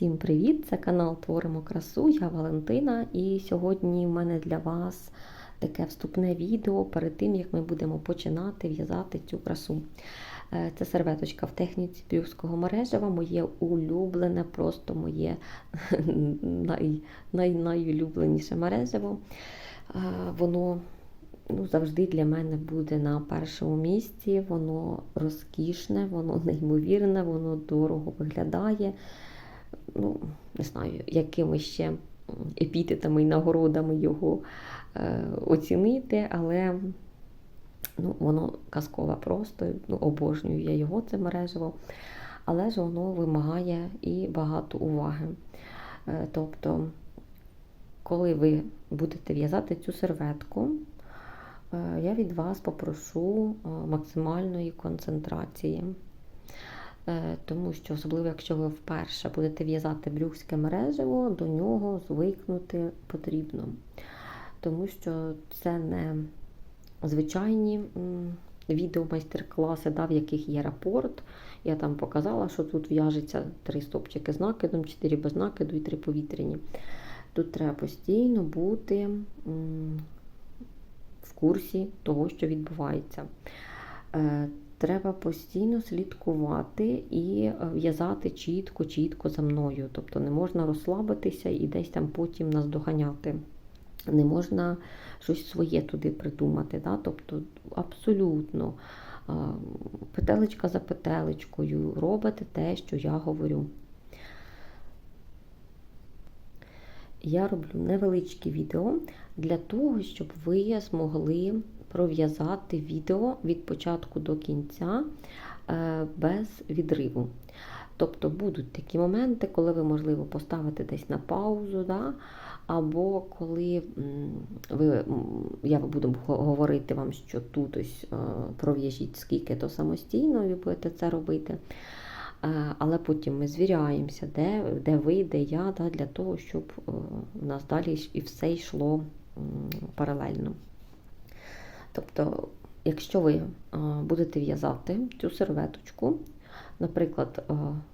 Всім привіт! Це канал Творимо красу. Я Валентина, і сьогодні в мене для вас таке вступне відео перед тим, як ми будемо починати в'язати цю красу. Е, Це серветочка в техніці брюкського мережева, моє улюблене, просто моє най, най, найулюбленіше мережево. Е, Воно ну, завжди для мене буде на першому місці. Воно розкішне, воно неймовірне, воно дорого виглядає. Ну, не знаю, якими ще епітетами і нагородами його е, оцінити, але ну, воно казкове просто, ну, обожнюю я його, це мережево, але ж воно вимагає і багато уваги. Е, тобто, коли ви будете в'язати цю серветку, е, я від вас попрошу е, максимальної концентрації. Е, Тому що, особливо, якщо ви вперше будете в'язати брюкське мережево, до нього звикнути потрібно. Тому що це не звичайні відео майстер-класи, да, в яких є рапорт. Я там показала, що тут в'яжеться три стопчики з накидом, чотири без накиду і три повітряні. Тут треба постійно бути в курсі того, що відбувається. Е, Треба постійно слідкувати і в'язати чітко-чітко за мною. Тобто не можна розслабитися і десь там потім наздоганяти. Не можна щось своє туди придумати. Да? Тобто абсолютно петелечка за петелечкою робите те, що я говорю. Я роблю невеличкі відео для того, щоб ви змогли пров'язати відео від початку до кінця е, без відриву. Тобто будуть такі моменти, коли ви, можливо, поставите десь на паузу, да? або коли ви, я буду говорити вам, що тут ось е, пров'яжіть скільки то самостійно, ви будете це робити. Е, Але потім ми звіряємося, де де ви, де я, да, для того, щоб в нас далі і все йшло паралельно. Тобто, якщо ви будете в'язати цю серветочку, наприклад,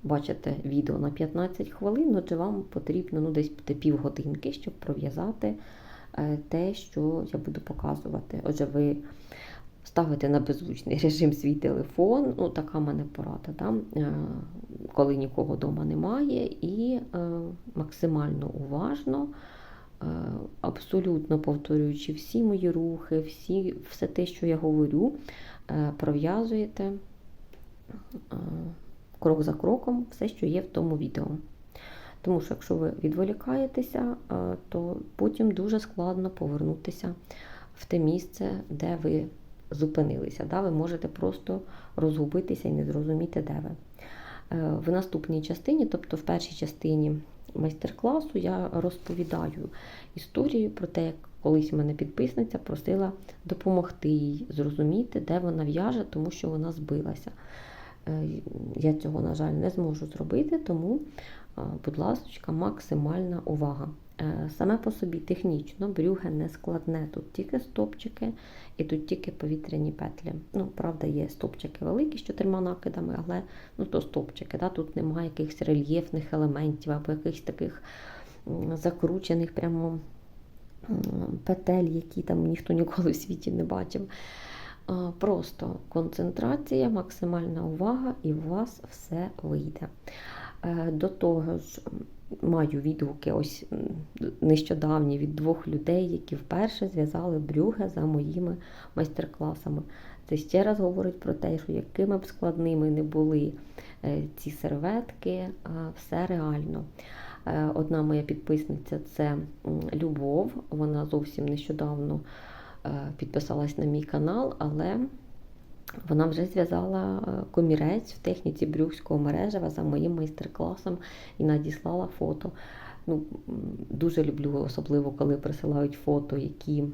бачите відео на 15 хвилин, отже, вам потрібно ну, десь півгодинки, щоб пров'язати е, те, що я буду показувати. Отже, ви ставите на беззвучний режим свій телефон, ну, така мене порада, да? Е, коли нікого вдома немає, і е, максимально уважно. Абсолютно повторюючи всі мої рухи, всі, все те, що я говорю, пров'язуєте крок за кроком все, що є в тому відео. Тому що, якщо ви відволікаєтеся, то потім дуже складно повернутися в те місце, де ви зупинилися. Да? Ви можете просто розгубитися і не зрозуміти, де ви. В наступній частині, тобто в першій частині майстер-класу я розповідаю історію про те, як колись мене підписниця просила допомогти їй зрозуміти, де вона в'яже, тому що вона збилася. Я цього, на жаль, не зможу зробити, тому, будь ласка, максимальна увага. Е, саме по собі технічно брюге не складне. Тут тільки стопчики і тут тільки повітряні петлі. Ну, Правда, є стопчики великі з чотирма накидами, але ну, то стопчики. Да? Тут немає якихось рельєфних елементів або якихось таких закручених прямо петель, які там ніхто ніколи в світі не бачив. Просто концентрація, максимальна увага, і у вас все вийде. Е, до того ж, маю відгуки ось нещодавні від двох людей, які вперше зв'язали брюге за моїми майстер-класами. Це ще раз говорить про те, що якими б складними не були е, ці серветки, все реально. Е, одна моя підписниця це Любов, вона зовсім нещодавно підписалась на мій канал, але вона вже зв'язала комірець в техніці брюкського мережева за моїм майстер-класом і надіслала фото. Ну, Дуже люблю, особливо, коли присилають фото, які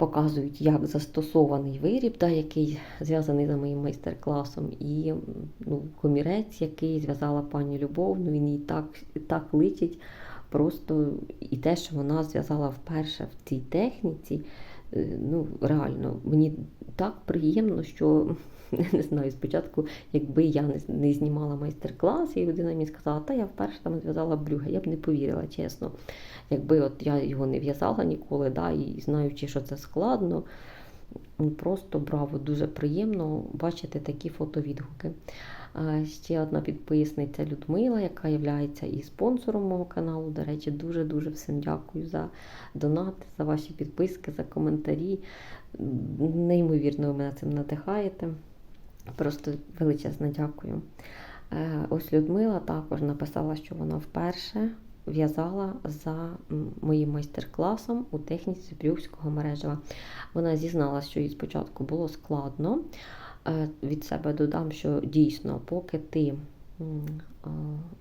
показують, як застосований виріб, да, який зв'язаний за моїм майстер-класом, і ну, комірець, який зв'язала пані Любов, ну він їй так, так личить. Просто і те, що вона зв'язала вперше в цій техніці, ну реально, мені так приємно, що не знаю, спочатку, якби я не, не знімала майстер-клас, і людина мені сказала, та я вперше там зв'язала брюге, я б не повірила, чесно. Якби от я його не в'язала ніколи, да, і знаючи, що це складно, ну, просто браво, дуже приємно бачити такі фотовідгуки. А Ще одна підписниця Людмила, яка є і спонсором мого каналу. До речі, дуже-дуже всім дякую за донати, за ваші підписки, за коментарі. Неймовірно, ви мене цим надихаєте. Просто величезне дякую. Е, Ось Людмила також написала, що вона вперше в'язала за моїм майстер-класом у техніці брюкського мережева. Вона зізналася, що їй спочатку було складно. Е, Від себе додам, що дійсно, поки ти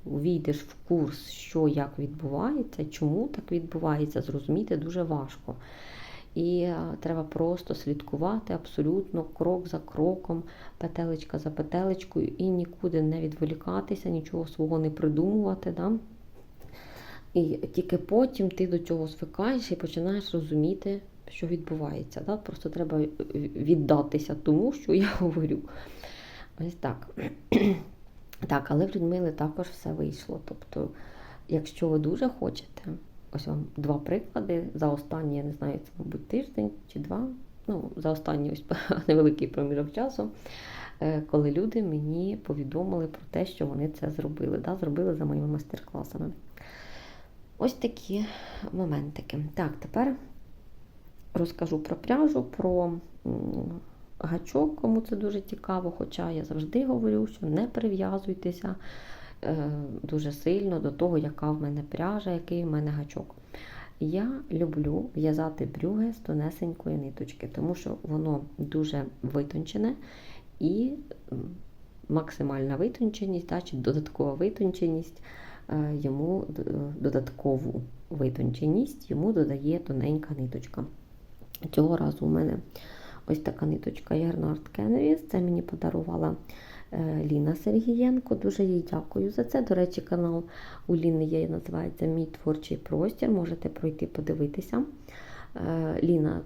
увійдеш в курс, що як відбувається, чому так відбувається, зрозуміти дуже важко. І треба просто слідкувати абсолютно крок за кроком, петелечка за петелечкою, і нікуди не відволікатися, нічого свого не придумувати. Да? І тільки потім ти до цього звикаєш і починаєш розуміти, що відбувається. Да? Просто треба віддатися тому, що я говорю. Ось так. Так, але в Людмили також все вийшло. Тобто, якщо ви дуже хочете, ось вам два приклади. За останні, я не знаю, це, мабуть, тиждень чи два. Ну, за останній ось невеликий проміжок часу, е, коли люди мені повідомили про те, що вони це зробили. Да? Зробили за моїми майстер-класами. Ось такі моментики. Так, тепер розкажу про пряжу, про гачок, кому це дуже цікаво, хоча я завжди говорю, що не прив'язуйтеся е, дуже сильно до того, яка в мене пряжа, який в мене гачок. Я люблю в'язати брюги з тонесенької ниточки, тому що воно дуже витончене і максимальна витонченість, чи додаткова витонченість е, йому додаткову витонченість йому додає тоненька ниточка. Цього разу у мене ось така ниточка Ярнард Кенріс. Це мені подарувала е, Ліна Сергієнко. Дуже їй дякую за це. До речі, канал у Ліни є, називається Мій творчий простір. Можете пройти подивитися. Е, Ліна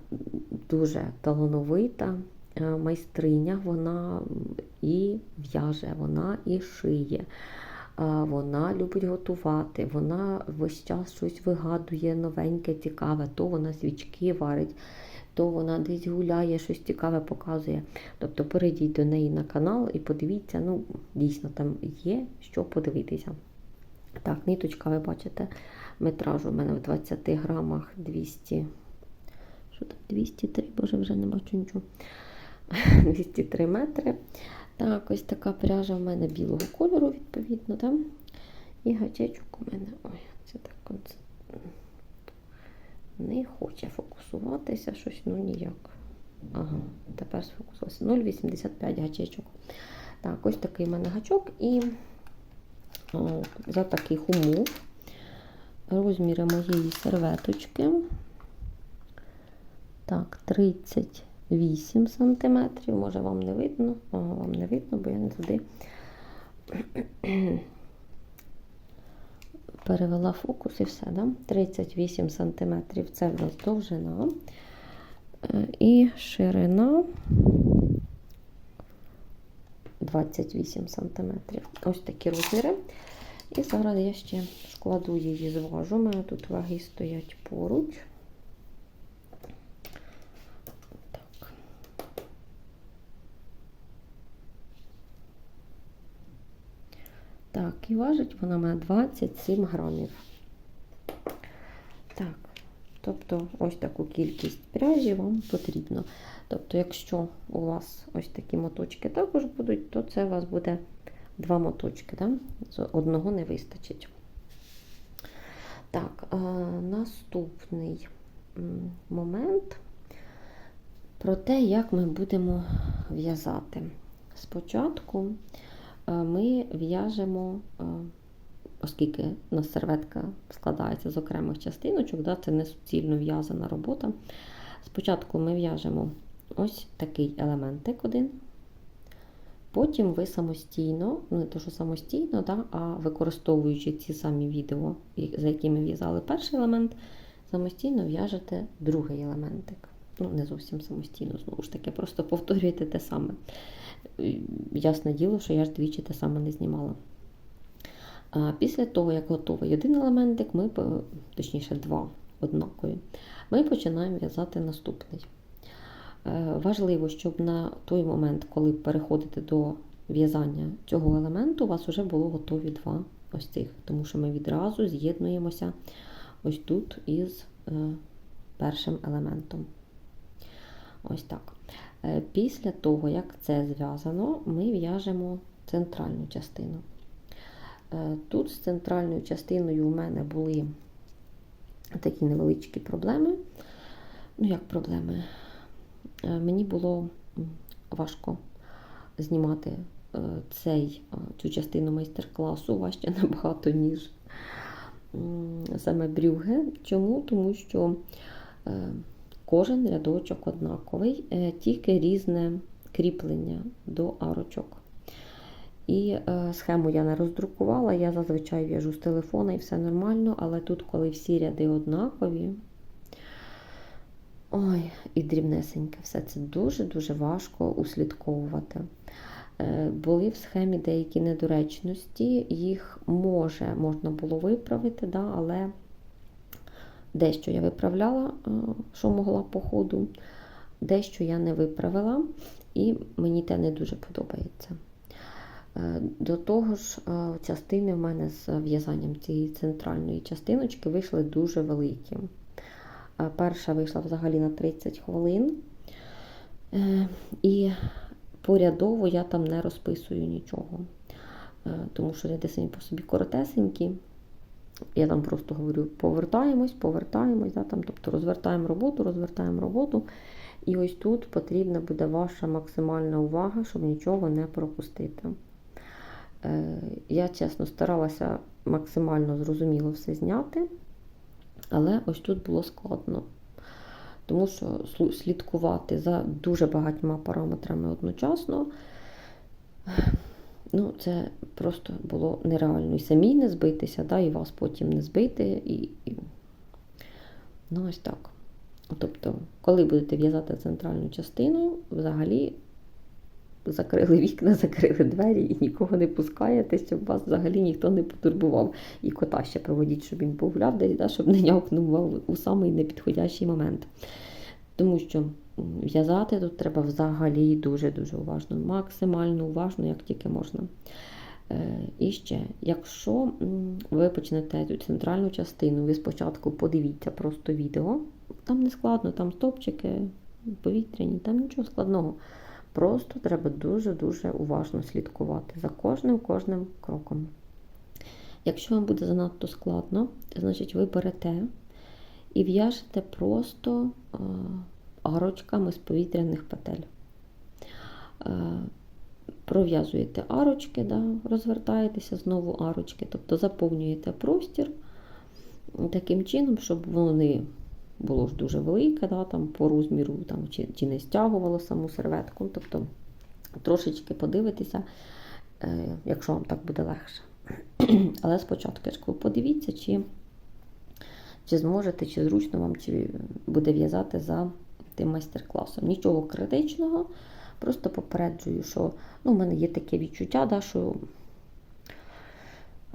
дуже талановита. Е, майстриня, вона і в'яже, вона і шиє, вона любить готувати, вона весь час щось вигадує новеньке, цікаве, то вона свічки варить, то вона десь гуляє, щось цікаве показує. Тобто перейдіть до неї на канал і подивіться, ну, дійсно, там є що подивитися. Так, ниточка, ви бачите, метраж у мене в 20 грамах 200. Що там, 203, боже, вже не бачу нічого. 203 метри. Так, ось така пряжа в мене білого кольору, відповідно. Да? І гачечок у мене. Ой, це так не хоче фокусуватися щось, ну ніяк. Ага, тепер сфокусувався. 0,85 гачечок. Так, ось такий в мене гачок. І о, за таких умов розміри моєї серветочки. Так, 30. 8 см, може вам не видно, Ага, вам не видно, бо я не туди перевела фокус і все. Да? 38 см це в нас довжина е, і ширина 28 см. Ось такі розміри. І зараз я ще складу її зважу. У мене тут ваги стоять поруч. Так, і важить вона має 27 грамів. Так, тобто ось таку кількість пряжі вам потрібно. Тобто, якщо у вас ось такі моточки також будуть, то це у вас буде два моточки. Да? Одного не вистачить. Так, а, наступний момент про те, як ми будемо в'язати. Спочатку Е, ми в'яжемо, е, оскільки у нас серветка складається з окремих частиночок, да, це не суцільно в'язана робота. Спочатку ми в'яжемо ось такий елементик один. Потім ви самостійно, ну, не то, що самостійно, да, а використовуючи ці самі відео, за якими в'язали перший елемент, самостійно в'яжете другий елементик. Ну, не зовсім самостійно, знову ж таки, просто повторюєте те саме. Ясне діло, що я ж двічі те саме не знімала. Після того, як готовий один елементик, ми, точніше, два однакові, ми починаємо в'язати наступний. Е, Важливо, щоб на той момент, коли переходите до в'язання цього елементу, у вас вже було готові два ось цих, тому що ми відразу з'єднуємося ось тут із е, першим елементом. Ось так. Е, Після того, як це зв'язано, ми в'яжемо центральну частину. Е, Тут з центральною частиною у мене були такі невеличкі проблеми. Ну, як проблеми? Е, Мені було важко знімати цей, цю частину майстер-класу важче набагато, ніж саме брюге. Чому? Тому що кожен рядочок однаковий, е, тільки різне кріплення до арочок. І е, схему я не роздрукувала, я зазвичай в'яжу з телефона і все нормально, але тут, коли всі ряди однакові, ой, і дрібнесеньке, все це дуже-дуже важко услідковувати. Е, Були в схемі деякі недоречності, їх може можна було виправити, да, але дещо я виправляла, е, що могла по ходу, дещо я не виправила, і мені те не дуже подобається. Е, До того ж, е, частини в мене з в'язанням цієї центральної частиночки вийшли дуже великі. Перша вийшла взагалі на 30 хвилин. І порядово я там не розписую нічого, тому що ряди самі по собі коротесенькі. Я там просто говорю: повертаємось, повертаємось, да, там, тобто розвертаємо роботу, розвертаємо роботу. І ось тут потрібна буде ваша максимальна увага, щоб нічого не пропустити. Е, Я чесно старалася максимально зрозуміло все зняти, але ось тут було складно. Тому що слідкувати за дуже багатьма параметрами одночасно, ну, це просто було нереально. І самій не збитися, да, і вас потім не збити. І, і... Ну, ось так. Тобто, коли будете в'язати центральну частину, взагалі закрили вікна, закрили двері і нікого не пускаєте, щоб вас взагалі ніхто не потурбував. І кота ще проводіть, щоб він погуляв десь, да, щоб не нявкнув у самий непідходящий момент. Тому що в'язати тут треба взагалі дуже-дуже уважно, максимально уважно, як тільки можна. Е, І ще, якщо ви почнете цю центральну частину, ви спочатку подивіться просто відео, там не складно, там стопчики повітряні, там нічого складного. Просто треба дуже-дуже уважно слідкувати за кожним кожним кроком. Якщо вам буде занадто складно, значить ви берете і в'яжете просто арочками з повітряних петель. Е, Пров'язуєте арочки, да, розвертаєтеся знову арочки, тобто заповнюєте простір таким чином, щоб воно було ж дуже велике, да, там, по розміру, там, чи, чи не стягувало саму серветку. Тобто трошечки подивитися, е, якщо вам так буде легше. Але спочатку кажу, подивіться, чи, чи зможете, чи зручно вам, чи буде в'язати за тим майстер-класом. Нічого критичного, просто попереджую, що ну, в мене є таке відчуття, да, що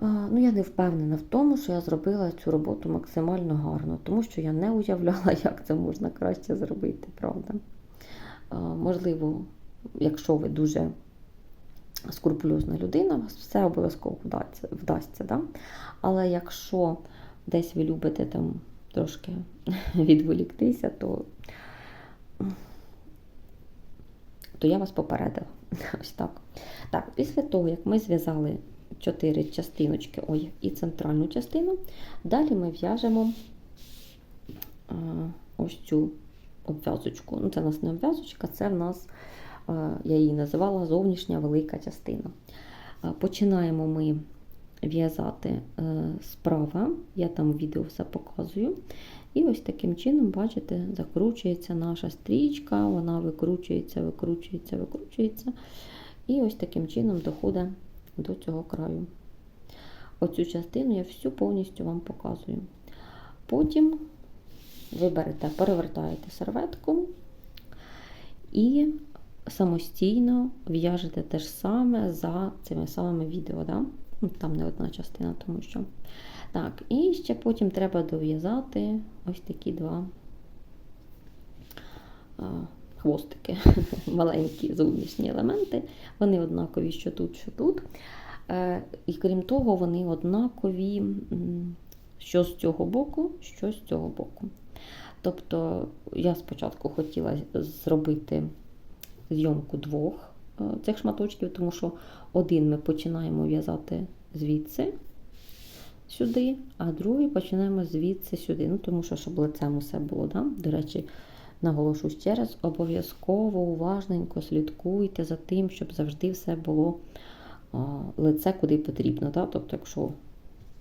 Ну, я не впевнена в тому, що я зробила цю роботу максимально гарно, тому що я не уявляла, як це можна краще зробити, правда. Можливо, якщо ви дуже скрупульозна людина, все обов'язково вдасться да? Але якщо десь ви любите там трошки відволіктися, то, то я вас попередила. Ось так. Так, після того, як ми зв'язали чотири частиночки, ой, і центральну частину. Далі ми в'яжемо а, ось цю обв'язочку. Ну, це в нас не обв'язочка, це в нас, а, я її називала зовнішня велика частина. А, починаємо ми в'язати справа, я там відео все показую. І ось таким чином, бачите, закручується наша стрічка, вона викручується, викручується, викручується. І ось таким чином доходить до цього краю. Оцю частину я всю повністю вам показую. Потім ви берете, перевертаєте серветку і самостійно в'яжете те ж саме за цими самими відео. Да? Там не одна частина, тому що. Так, і ще потім треба дов'язати ось такі два хвостики, маленькі зовнішні елементи. Вони однакові, що тут, що тут. Е, І крім того, вони однакові, що з цього боку, що з цього боку. Тобто я спочатку хотіла зробити зйомку двох е, цих шматочків, тому що один ми починаємо в'язати звідси сюди, а другий починаємо звідси сюди. Ну, Тому що, щоб лицем усе було. Да? До речі, наголошу ще раз, обов'язково уважненько слідкуйте за тим, щоб завжди все було а, лице куди потрібно. Да? Тобто, якщо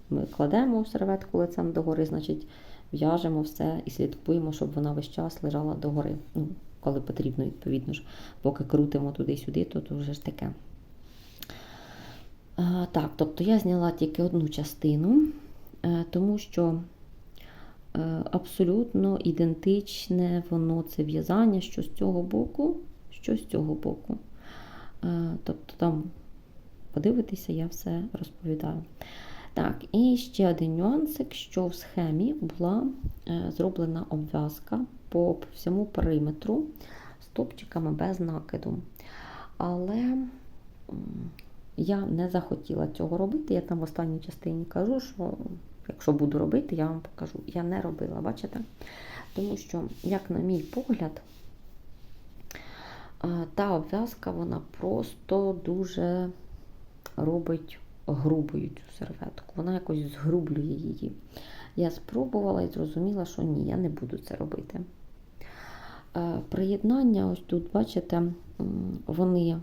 ми кладемо серветку лицем догори, значить в'яжемо все і слідкуємо, щоб вона весь час лежала догори. Ну, коли потрібно, відповідно ж, поки крутимо туди-сюди, то, вже ж таке. Так, тобто я зняла тільки одну частину, е, тому що е, абсолютно ідентичне воно це в'язання, що з цього боку, що з цього боку. Е, тобто там подивитися, я все розповідаю. Так, і ще один нюансик, що в схемі була зроблена обв'язка по всьому периметру стопчиками без накиду. Але я не захотіла цього робити. Я там в останній частині кажу, що якщо буду робити, я вам покажу. Я не робила, бачите? Тому що, як на мій погляд, е, та обв'язка вона просто дуже робить грубою цю серветку. Вона якось згрублює її. Я спробувала і зрозуміла, що ні, я не буду це робити. Е, Приєднання, ось тут, бачите, вони,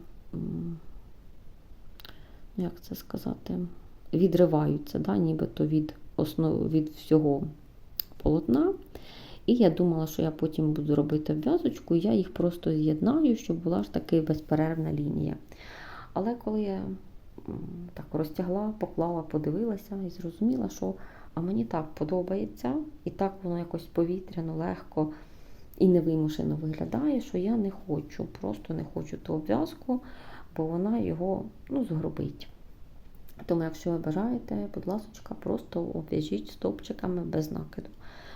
як це сказати, відриваються, да, нібито від, основ, від всього полотна. І я думала, що я потім буду робити обв'язочку, я їх просто з'єднаю, щоб була ж таки безперервна лінія. Але коли я так розтягла, поклала, подивилася і зрозуміла, що а мені так подобається, і так воно якось повітряно, легко і невимушено виглядає, що я не хочу, просто не хочу ту обв'язку, бо вона його ну, згробить. Тому, якщо ви бажаєте, будь ласка, просто обв'яжіть стовпчиками без накиду.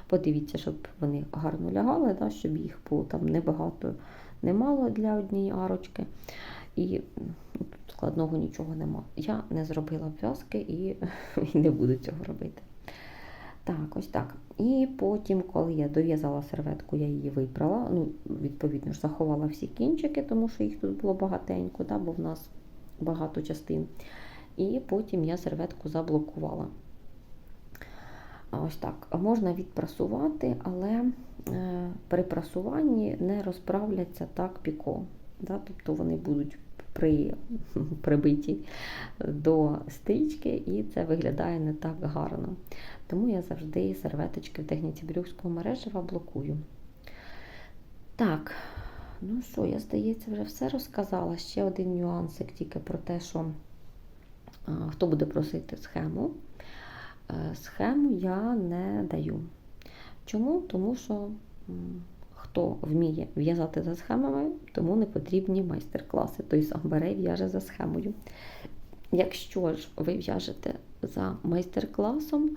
Подивіться, щоб вони гарно лягали, да, щоб їх було там небагато, немало для однієї арочки. І ну, тут складного нічого нема. Я не зробила обв'язки і, і не буду цього робити. Так, ось так. І потім, коли я дов'язала серветку, я її випрала. Ну, відповідно ж, заховала всі кінчики, тому що їх тут було багатенько, да, бо в нас багато частин. І потім я серветку заблокувала. Ось так. Можна відпрасувати, але е, при прасуванні не розправляться так піко. Да? Тобто вони будуть при, прибиті до стрічки, і це виглядає не так гарно. Тому я завжди серветочки в техніці брюкського мережева блокую. Так, ну що, я, здається, вже все розказала. Ще один нюансик тільки про те, що а, хто буде просити схему. Е, Схему я не даю. Чому? Тому що хто вміє в'язати за схемами, тому не потрібні майстер-класи. Той сам бере і в'яже за схемою. Якщо ж ви в'яжете за майстер-класом,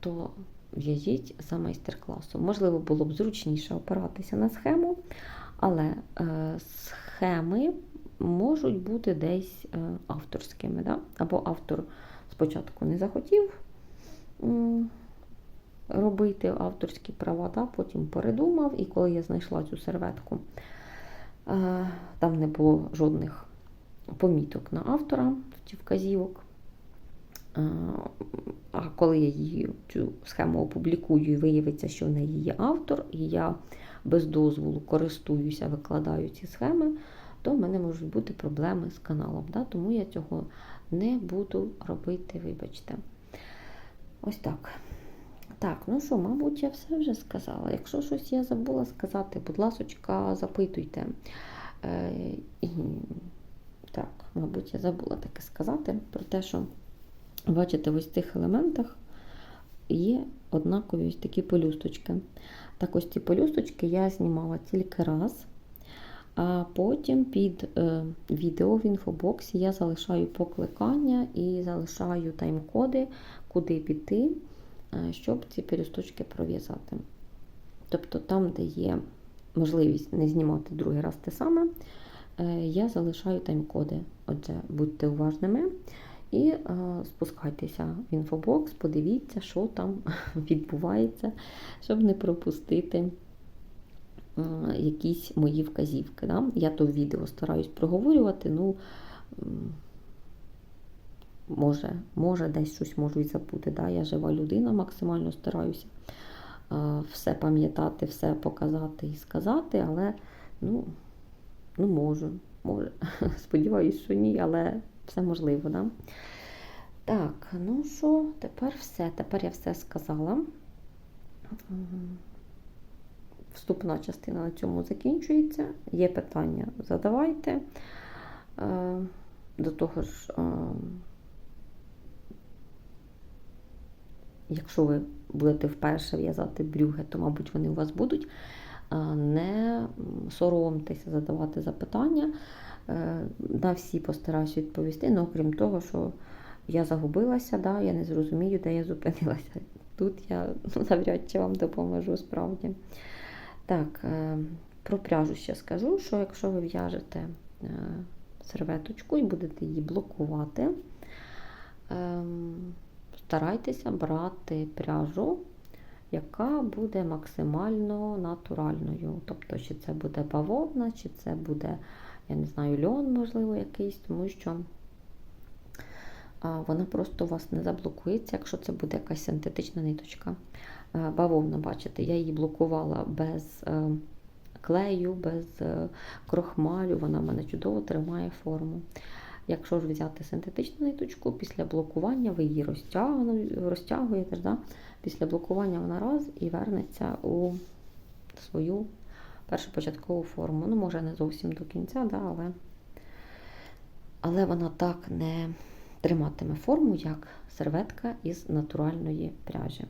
то в'яжіть за майстер-класом. Можливо, було б зручніше опиратися на схему, але е, схеми можуть бути десь е, авторськими. Да? Або автор спочатку не захотів робити авторські права, да? потім передумав, і коли я знайшла цю серветку, е, там не було жодних поміток на автора вказівок. Е, А коли я її цю схему опублікую і виявиться, що в неї є автор, і я без дозволу користуюся, викладаю ці схеми, то в мене можуть бути проблеми з каналом. Да? Тому я цього не буду робити, вибачте. Ось так. Так, ну що, мабуть, я все вже сказала. Якщо щось я забула сказати, будь ласочка, запитуйте. Е, і, Так, мабуть, я забула таке сказати про те, що, бачите, в ось цих елементах є однакові ось такі пелюсточки. Так ось ці пелюсточки я знімала тільки раз. А потім під е, відео в інфобоксі я залишаю покликання і залишаю тайм-коди, куди піти, щоб ці пелюсточки пров'язати. Тобто там, де є можливість не знімати другий раз те саме, е, я залишаю тайм-коди. Отже, будьте уважними і е, спускайтеся в інфобокс, подивіться, що там відбувається, щоб не пропустити е, якісь мої вказівки. Да? Я то в відео стараюсь проговорювати, ну, може, може десь щось можу і забути. Да? Я жива людина, максимально стараюся е, все пам'ятати, все показати і сказати, але ну, ну можу, може. Сподіваюсь, що ні, але все можливо. Да? Так, ну що, тепер все. Тепер я все сказала. Вступна частина на цьому закінчується. Є питання, задавайте. Е, До того ж, е, якщо ви будете вперше в'язати брюги, то, мабуть, вони у вас будуть. Не соромтеся задавати запитання. Е, На всі постараюсь відповісти, ну, окрім того, що я загубилася, да, я не зрозумію, де я зупинилася. Тут я ну, навряд чи вам допоможу справді. Так, е, про пряжу ще скажу, що якщо ви в'яжете е, серветочку і будете її блокувати, ем, старайтеся брати пряжу, яка буде максимально натуральною. Тобто, чи це буде бавовна, чи це буде, я не знаю, льон, можливо, якийсь, тому що вона просто у вас не заблокується, якщо це буде якась синтетична ниточка. Бавовна, бачите, я її блокувала без е, клею, без е, крохмалю, вона в мене чудово тримає форму. Якщо ж взяти синтетичну ниточку, після блокування ви її розтягуєте, да? після блокування вона раз і вернеться у свою першопочаткову форму. Ну, може, не зовсім до кінця, да? але, але вона так не триматиме форму, як серветка із натуральної пряжі.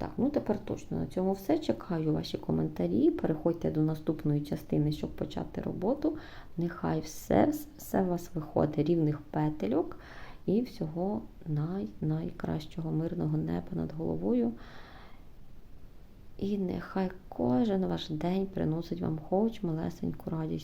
Так, ну тепер точно на цьому все. Чекаю ваші коментарі. Переходьте до наступної частини, щоб почати роботу. Нехай все, все у вас виходить рівних петельок і всього най, найкращого мирного неба над головою. І нехай кожен ваш день приносить вам хоч малесеньку радість.